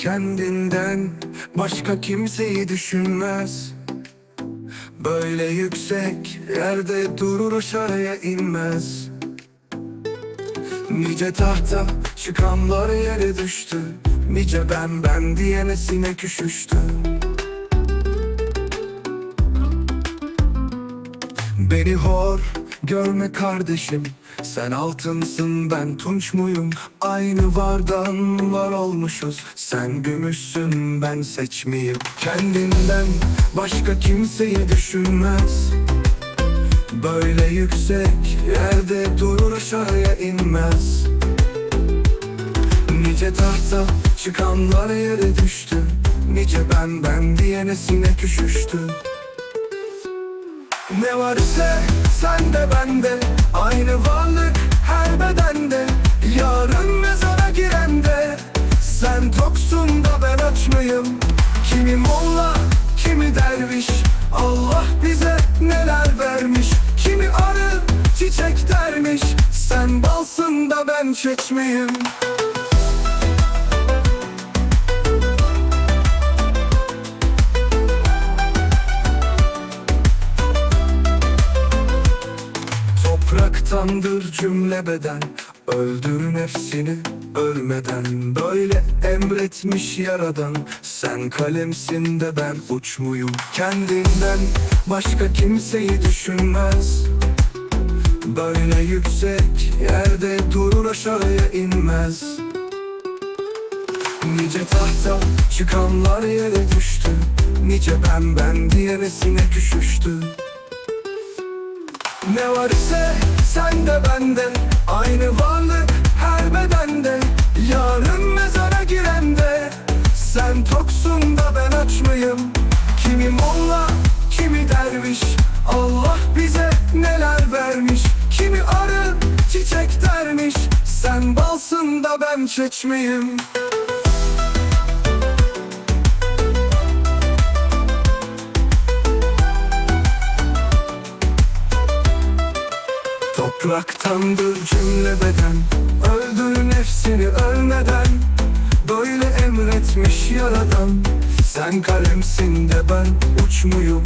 Kendinden başka kimseyi düşünmez. Böyle yüksek yerde durur aşağıya inmez. Nice tahta çıkanlar yere düştü. Nice ben ben diyene sinek üşüştü Beni hor görme kardeşim Sen altınsın ben tunç muyum? Aynı vardan var olmuşuz. Sen gümüşsün ben seçmeyim Kendinden başka kimseyi düşünmez. Böyle yüksek yerde durur aşağıya inmez. Nice tahta çıkanlar yere düştü. Nice ben ben diyene sinek üşüştü ne var ise sende bende. Aynı varlık her bedende. Yarın mezara girende Sen toksun da ben aç mıyım? Kimi molla kimi derviş? Allah bize neler vermiş? Kimi arı çiçek dermiş? Sen balsın da ben çeçmeyim Topraktandır cümle beden. Öldür nefsini ölmeden. Böyle emretmiş yaradan. Sen kalemsin de ben uç muyum? Kendinden başka kimseyi düşünmez. Böyle yüksek yerde durur aşağıya inmez. Nice tahta çıkanlar yere düştü. Nice ben ben diyene sinek üşüştü ne var ise sende bende Aynı varlık her bedende. Yarın mezara girende Sen toksun da ben aç mıyım? Kimi molla kimi derviş? Allah bize neler vermiş? Kimi arı çiçek dermiş? Sen balsın da ben çeçmeyim Topraktandır cümle beden. Öldür nefsini ölmeden. Böyle emretmiş yaradan. Sen kalemsin de ben uç muyum